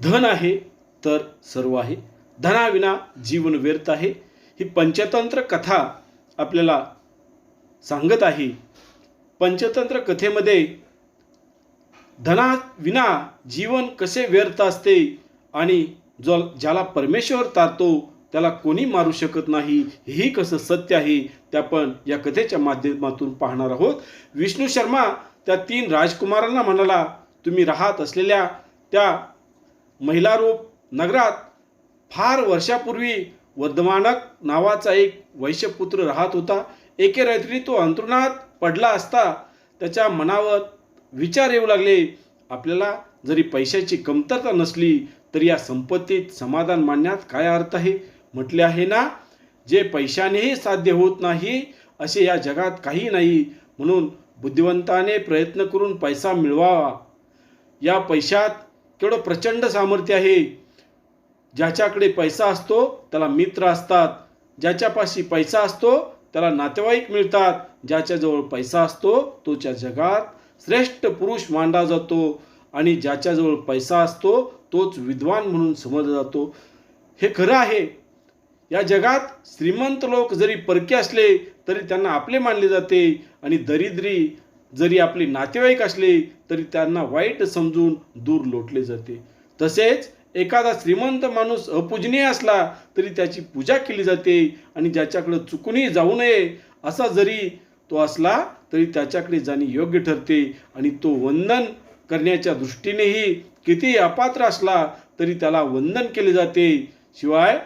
धन आहे तर सर्व आहे. धनाविना जीवन व्यर्थ आहे. ही पंचतंत्र कथा आपल्याला सांगत आहे. पंचतंत्र कथेमध्ये धनाविना जीवन कसे व्यर्थ असते आणि जो ज्याला परमेश्वर तारतो त्याला कोणी मारू शकत नाही हेही कसं सत्य आहे ते आपण या कथेच्या माध्यमातून पाहणार आहोत. विष्णू शर्मा त्या तीन राजकुमारांना म्हणाला तुम्ही राहत असलेल्या त्या महिलारूप नगरात फार वर्षापूर्वी वर्धमानक नावाचा एक वैश्यपुत्र राहत होता. एके रात्री तो अंतरुणात पडला असता त्याच्या मनावर विचार येऊ लागले. आपल्याला जरी पैशाची कमतरता नसली तरी या संपत्तीत समाधान मानण्यात काय अर्थ आहे? म्हटले आहे ना जे पैशानेही साध्य होत नाही असे या जगात काही नाही. म्हणून बुद्धिवंताने प्रयत्न करून पैसा मिळवावा या पैशात केवढं प्रचंड सामर्थ्य आहे. ज्याच्याकडे पैसा असतो त्याला मित्र असतात. ज्याच्यापाशी पैसा असतो त्याला नातेवाईक मिळतात. ज्याच्याजवळ पैसा असतो तोच्या जगात श्रेष्ठ पुरुष मानला जातो. आणि ज्याच्याजवळ पैसा असतो तोच विद्वान म्हणून समजला जातो. हे खरं आहे. या जगात श्रीमंत लोक जरी परके असले तरी त्यांना आपले मानले जाते. आणि दरिद्री जरी आपले नातेवाईक असले तरी त्यांना वाईट समजून दूर लोटले जाते. तसेच एखादा श्रीमंत माणूस अपूजनीय असला तरी त्याची पूजा केली जाते आणि ज्याच्याकडे चुकूनही जाऊ नये असा जरी तो असला तरी त्याच्याकडे जाणे योग्य ठरते आणि तो वंदन करण्याच्या दृष्टीनेही कितीही अपात्र असला तरी त्याला वंदन केले जाते. शिवाय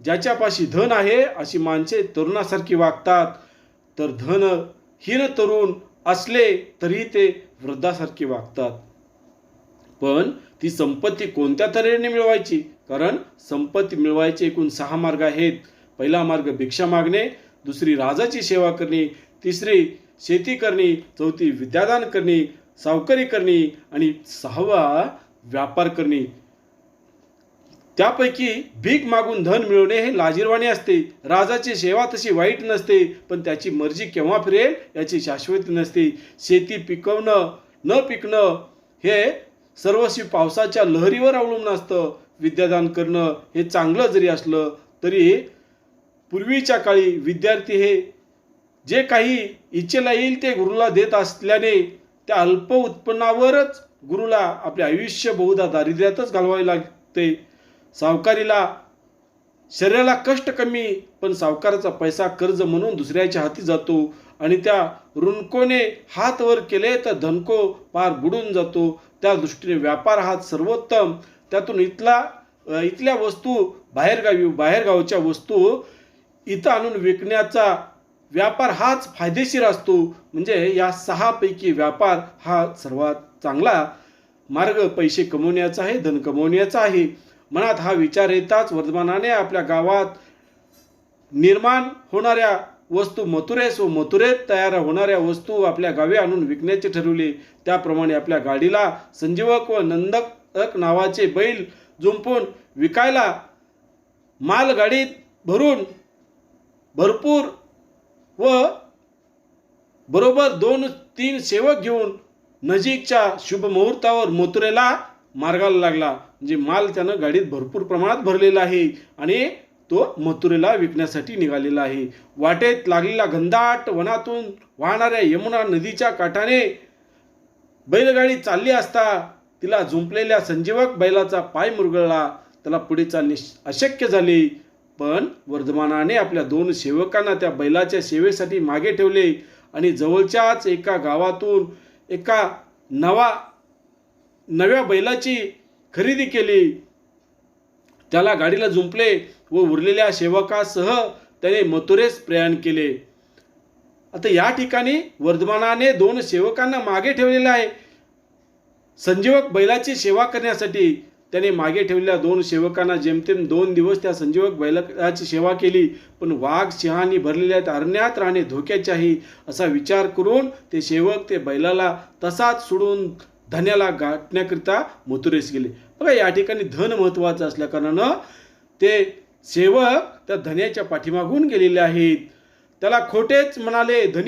ज्याच्यापाशी धन आहे अशी माणसे तरुणासारखी वागतात. तर धन हीन तरुण असले तरी ते वृद्धासारखे वागतात. पण ती संपत्ती कोणत्या तऱ्हेने मिळवायची? कारण संपत्ती मिळवायचे एकूण सहा मार्ग आहेत. पहिला मार्ग भिक्षा मागणे दुसरी राजाची सेवा करणे तिसरी शेती करणे चौथी विद्यादान करणे सावकारी करणे आणि सहावा व्यापार करणे. त्यापैकी भीक मागून धन मिळवणे हे लाजीरवाणी असते. राजाची सेवा तशी वाईट नसते पण त्याची मर्जी केव्हा फिरेल याची शाश्वती नसते. शेती पिकवणं न पिकणं हे सर्वस्वी पावसाच्या लहरीवर अवलंबून असतं. विद्यादान करणं हे चांगलं जरी असलं तरी पूर्वीच्या काळी विद्यार्थी हे जे काही इच्छेला येईल ते गुरुला देत असल्याने त्या अल्प उत्पन्नावरच गुरुला आपले आयुष्य बहुधा दारिद्र्यातच घालवावे लागते. सावकारीला शरीराला कष्ट कमी पण सावकाराचा पैसा कर्ज म्हणून दुसऱ्याच्या हाती जातो आणि त्या रुणकोने हात वर केले तर धनको पार बुडून जातो. त्या दृष्टीने व्यापार हा सर्वोत्तम. त्यातून इथला इथल्या वस्तू बाहेरगावी बाहेरगावच्या वस्तू इथं आणून विकण्याचा व्यापार हाच फायदेशीर असतो. म्हणजे या सहापैकी व्यापार हा सर्वात चांगला मार्ग. पैसे कमवण्याचा आहे धन कमवण्याचा आहे. मनात हा विचार येताच वर्धमानाने आपल्या गावात निर्माण होणाऱ्या वस्तू मथुरेस व मथुरेत तयार होणाऱ्या वस्तू आपल्या गावी आणून विकण्याचे ठरवले. त्याप्रमाणे आपल्या गाडीला संजीवक व नंदक नावाचे बैल जुंपून विकायला मालगाडीत भरून भरपूर व बरोबर दोन तीन सेवक घेऊन नजीकच्या शुभ मुहूर्तावर मथुरेला मार्गाला लागला जे माल त्यानं गाडीत भरपूर प्रमाणात भरलेला आहे आणि तो मथुरेला विकण्यासाठी निघालेला आहे. वाटेत लागलेला घनदाट वनातून वाहणाऱ्या यमुना नदीच्या काठाने बैलगाडी चालली असता तिला झुंपलेल्या संजीवक बैलाचा पाय मुरगळला. त्याला पुढे चालणे अशक्य झाले. पण वर्धमानाने आपल्या दोन सेवकांना त्या बैलाच्या सेवेसाठी मागे ठेवले आणि जवळच्याच एका गावातून एका नवा नव्या बैलाची खरेदी केली. त्याला गाडीला जुंपले व उरलेल्या सेवकासह त्याने मथुरेस प्रयाण केले. आता या ठिकाणी वर्धमानाने दोन सेवकांना मागे ठेवलेले आहे. संजीवक बैलाची सेवा करण्यासाठी त्याने मागे ठेवलेल्या दोन सेवकांना जेमतेम दोन दिवस त्या संजीवक बैलाची सेवा केली. पण वाघ सिंहांनी भरलेल्या अरण्यात राहणे धोक्याचे आहे असा विचार करून ते सेवक ते बैलाला तसाच सोडून धन्याला गाठण्याकरिता मथुरेस गेले. बघा या ठिकाणी धन महत्त्वाचं असल्या कारणानं ते सेवक त्या धन्याच्या पाठीमागून गेलेले आहेत. त्याला खोटेच म्हणाले धनी